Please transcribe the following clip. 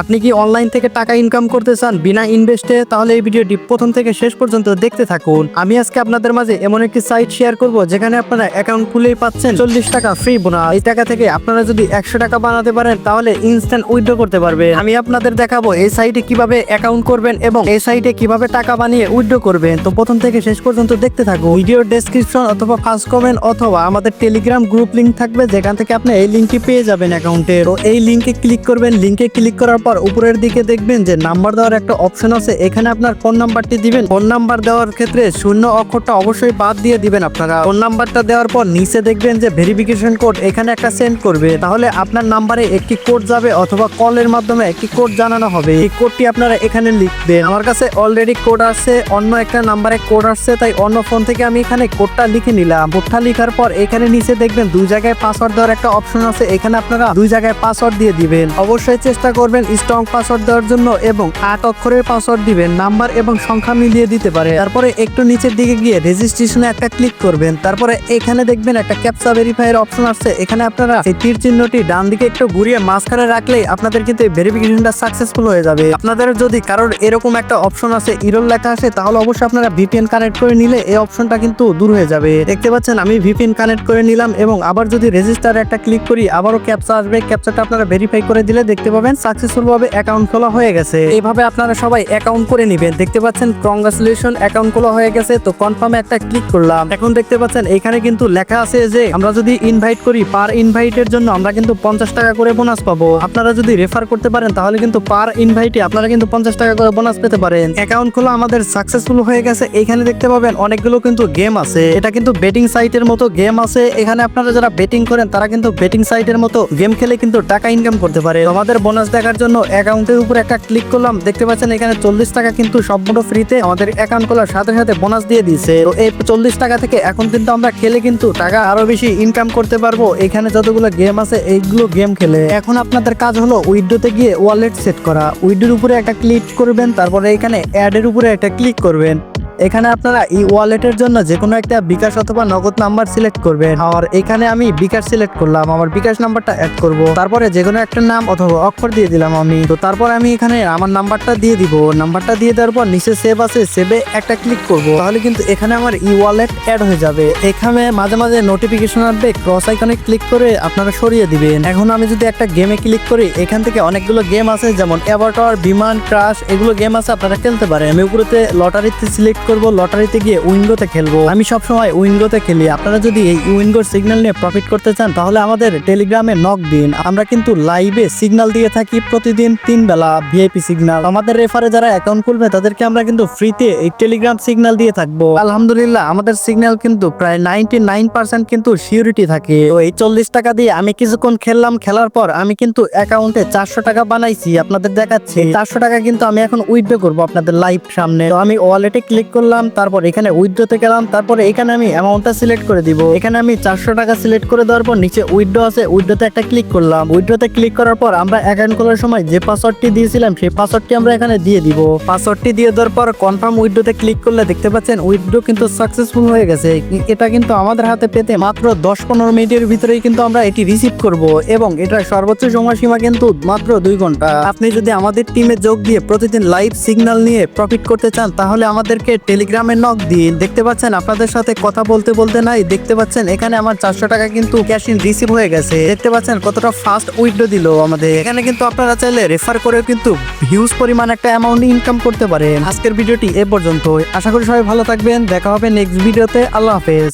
আপনি কি অনলাইন থেকে টাকা ইনকাম করতে চান বিনা ইনভেস্টে তাহলে এই ভিডিওটি প্রথম থেকে শেষ পর্যন্ত দেখতে থাকুন। আমি আজকে আপনাদের মাঝে এমন একটি সাইট শেয়ার করব, যেখানে আপনারা অ্যাকাউন্ট খুলেই পাচ্ছেন চল্লিশ টাকা ফ্রি বোনাস এই টাকা থেকে আপনারা যদি একশো টাকা বানাতে পারেন, তাহলে ইনস্ট্যান্ট উইথড্র করতে পারবেন। আমি আপনাদের দেখাবো এই সাইটে কীভাবে অ্যাকাউন্ট করবেন এবং এই সাইটে কীভাবে টাকা বানিয়ে উইথড্র করবেন। তো প্রথম থেকে শেষ পর্যন্ত দেখতে থাকুন। ভিডিও ডেসক্রিপশন অথবা ফার্স্ট কমেন্ট অথবা আমাদের টেলিগ্রাম গ্রুপ লিঙ্ক থাকবে, যেখান থেকে আপনি এই লিঙ্কটি পেয়ে যাবেন অ্যাকাউন্টে তো এই লিঙ্কে ক্লিক করবেন। লিঙ্কে ক্লিক করার পর উপরের দিকে দেখবেন যে নাম্বার দেওয়ার একটা অপশন আছে। এখানে আপনার ফোন নাম্বারটি দিবেন। ফোন নাম্বার দেওয়ার ক্ষেত্রে শূন্য অক্ষরটা অবশ্যই বাদ দিয়ে দিবেন আপনারা। ফোন নাম্বারটা দেওয়ার পর নিচে দেখবেন যে ভেরিফিকেশন কোড এখানে একটা সেন্ড করবে। তাহলে আপনার নাম্বারে একটি কোড যাবে অথবা কলের মাধ্যমে একটি কোড জানানো হবে। এই কোডটি আপনারা এখানে লিখবেন। আমার কাছে অলরেডি কোড আসছে অন্য একটা নাম্বারে কোড আসছে, তাই অন্য ফোন থেকে আমি এখানে কোডটা লিখে নিলাম। কোডটা লিখার পর এখানে নিচে দেখবেন দুই জায়গায় পাসওয়ার্ড দেওয়ার একটা অপশন আছে। এখানে আপনারা দুই জায়গায় পাসওয়ার্ড দিয়ে দিবেন। অবশ্যই চেষ্টা করবেন স্ট্রং পাসওয়ার্ড দেওয়ার জন্য এবং আট অক্ষরের পাসওয়ার্ড দিবেন নাম্বার এবং সংখ্যা মিলিয়ে দিতে পারে। তারপরে একটু নিচের দিকে গিয়ে রেজিস্ট্রেশনে একটা ক্লিক করবেন। তারপরে এখানে দেখবেন একটা ক্যাপচা ভেরিফাইয়ের অপশন আছে এখানে আপনারা এই তীর চিহ্নটি ডান দিকে একটু ঘুরিয়ে মাঝখানে রাখলেই আপনাদের কিন্তু ভেরিফিকেশনটা সাকসেসফুল হয়ে যাবে। আপনাদের যদি কারোর এরকম একটা অপশন আছে ইরোল লেখা আসে, তাহলে অবশ্যই আপনারা ভিপিএন কানেক্ট করে নিলে এই অপশনটা কিন্তু দূর হয়ে যাবে। দেখতে পাচ্ছেন, আমি ভিপিএন কানেক্ট করে নিলাম এবং আবার যদি রেজিস্টার একটা ক্লিক করি, আবারও ক্যাপচা আসবে। ক্যাপচাটা আপনারা ভেরিফাই করে দিলে দেখতে পাবেন সাকসেসফুল ভাবে অ্যাকাউন্ট খোলা হয়ে গেছে। এইভাবে আপনারা সবাই অ্যাকাউন্ট করে নেবেন। দেখতে পাচ্ছেন কংগ্রাচুলেশন অ্যাকাউন্ট খোলা হয়ে গেছে। তো কনফার্মে একটা ক্লিক করলাম। এখন দেখতে পাচ্ছেন, এখানে কিন্তু লেখা আছে যে, আমরা যদি ইনভাইট করি পার ইনভাইটের জন্য, আমরা কিন্তু পঞ্চাশ টাকা করে বোনাস পাবো। আপনারা যদি রেফার করতে পারেন, তাহলে কিন্তু পার ইনভাইটে আপনারা কিন্তু পঞ্চাশ টাকা করে বোনাস পেতে পারেন। অ্যাকাউন্ট খোলা আমাদের সাকসেসফুল হয়ে গেছে। এখানে দেখতে পাবেন, অনেকগুলো কিন্তু গেম আছে। এটা কিন্তু বেটিং সাইটের মতো গেম আছে। এখানে আপনারা যারা বেটিং করেন, তারা কিন্তু বেটিং সাইটের মতো গেম খেলে কিন্তু টাকা ইনকাম করতে পারে। আমাদের বোনাস দেখার জন্য অ্যাকাউন্টের উপর একটা ক্লিক করলাম। দেখতে পাচ্ছেন এখানে চল্লিশ টাকা কিন্তু সম্পূর্ণ ফ্রিতে আমাদের অ্যাকাউন্ট খোলার সাথে সাথে বোনাস দিয়ে দিচ্ছে তো এই চল্লিশ টাকা থেকে এখন কিন্তু আমরা খেলে কিন্তু টাকা আরও বেশি ইনকাম করতে পারব। এখানে যতগুলো গেম আছে, এইগুলো গেম খেলে। এখন আপনাদের কাজ হলো উইডোতে গিয়ে ওয়ালেট সেট করা। উইডোর উপরে একটা ক্লিক করবেন, তারপরে এখানে অ্যাডের উপরে একটা ক্লিক করবেন। এখানে আপনারা ই ওয়ালেটের জন্য যে কোনো একটা বিকাশ অথবা নগদ নাম্বার সিলেক্ট করবেন। আর এখানে আমি বিকাশ সিলেক্ট করলাম, আমার বিকাশ নাম্বারটা অ্যাড করব। তারপরে যে কোনো একটা নাম অথবা অক্ষর দিয়ে দিলাম আমি। তো তারপর আমি এখানে আমার নাম্বারটা দিয়ে দিব। নাম্বারটা দিয়ে দেওয়ার পর নিচে সেভ আছে সেভে একটা ক্লিক করব। তাহলে কিন্তু এখানে আমার ই ওয়ালেট অ্যাড হয়ে যাবে। এখানে মাঝে মাঝে নোটিফিকেশন আসবে ক্রস আইকনে ক্লিক করে আপনারা সরিয়ে দিবেন। এখন আমি যদি একটা গেমে ক্লিক করি, এখান থেকে অনেকগুলো গেম আছে, যেমন অ্যাভাটার বিমান ক্রাশ এগুলো গেম আছে, আপনারা খেলতে পারেন। আমি উপরেতে লটারিতে সিলেক্ট করব, লটারিতে গিয়ে উইন্ডোতে খেলব। আমি সবসময় উইন্ডোতে খেলি। আপনারা যদি এই উইন্ডোর সিগন্যাল নিয়ে প্রফিট করতে চান, তাহলে আমাদের টেলিগ্রামে নক দিন। আমরা কিন্তু লাইভে সিগন্যাল দিয়ে থাকি প্রতিদিন তিন বেলা ভিআইপি সিগন্যাল আমাদের রেফারে যারা অ্যাকাউন্ট খুলবে, তাদেরকে আমরা কিন্তু ফ্রিতে এই টেলিগ্রাম সিগন্যাল দিয়ে থাকব। আলহামদুলিল্লাহ, আমাদের সিগন্যাল কিন্তু প্রায় নাইনটি নাইন পার্সেন্ট কিন্তু সিউরিটি থাকে। তো এই চল্লিশ টাকা দিয়ে আমি কিছুক্ষণ খেললাম, খেলার পর আমি কিন্তু অ্যাকাউন্টে চারশো টাকা বানাইছি, আপনাদের দেখাচ্ছি। চারশো টাকা কিন্তু আমি এখন উইথড্র করব আপনাদের লাইভ সামনে। তো আমি ওয়ালেটে ক্লিক করলাম, তারপর এখানে উইথড্রোতে গেলাম, তারপরে এখানে আমি অ্যামাউন্টটা সিলেক্ট করে দিব। এখানে আমি চারশো টাকা সিলেক্ট করে দেওয়ার পর নিচে উইথড্রো আছে উইথড্রোতে একটা ক্লিক করলাম। উইথড্রোতে ক্লিক করার পর আমরা অ্যাকাউন্ট খোলার সময় যে পাসওয়ার্ডটি দিয়েছিলাম, সেই পাসওয়ার্ডটি আমরা এখানে দিয়ে দিব। পাসওয়ার্ডটি দিয়ে দেওয়ার পর কনফার্ম উইথড্রোতে ক্লিক করলে দেখতে পাচ্ছেন উইথড্রো কিন্তু সাকসেসফুল হয়ে গেছে। এটা কিন্তু আমাদের হাতে পেতে মাত্র দশ পনেরো মিনিটের ভিতরেই কিন্তু আমরা এটি রিসিভ করব এবং এটার সর্বোচ্চ সময়সীমা কিন্তু মাত্র দুই ঘণ্টা। আপনি যদি আমাদের টিমে যোগ দিয়ে প্রতিদিন লাইভ সিগন্যাল নিয়ে প্রফিট করতে চান, তাহলে আমাদেরকে টেলিগ্রামে নক দিন দেখতে পাচ্ছেন আপনাদের সাথে কথা বলতে বলতে নাই, দেখতে পাচ্ছেন এখানে আমার চারশো টাকা কিন্তু ক্যাশ ইন রিসিভ হয়ে গেছে। দেখতে পাচ্ছেন কতটা ফাস্ট উইথড্র দিল আমাদের। এখানে কিন্তু আপনারা চাইলে রেফার করেও কিন্তু হিউজ পরিমাণ একটা অ্যামাউন্ট ইনকাম করতে পারেন। আজকের ভিডিওটি এ পর্যন্ত আশা করি সবাই ভালো থাকবেন। দেখা হবে নেক্সট ভিডিওতে আল্লাহ হাফেজ।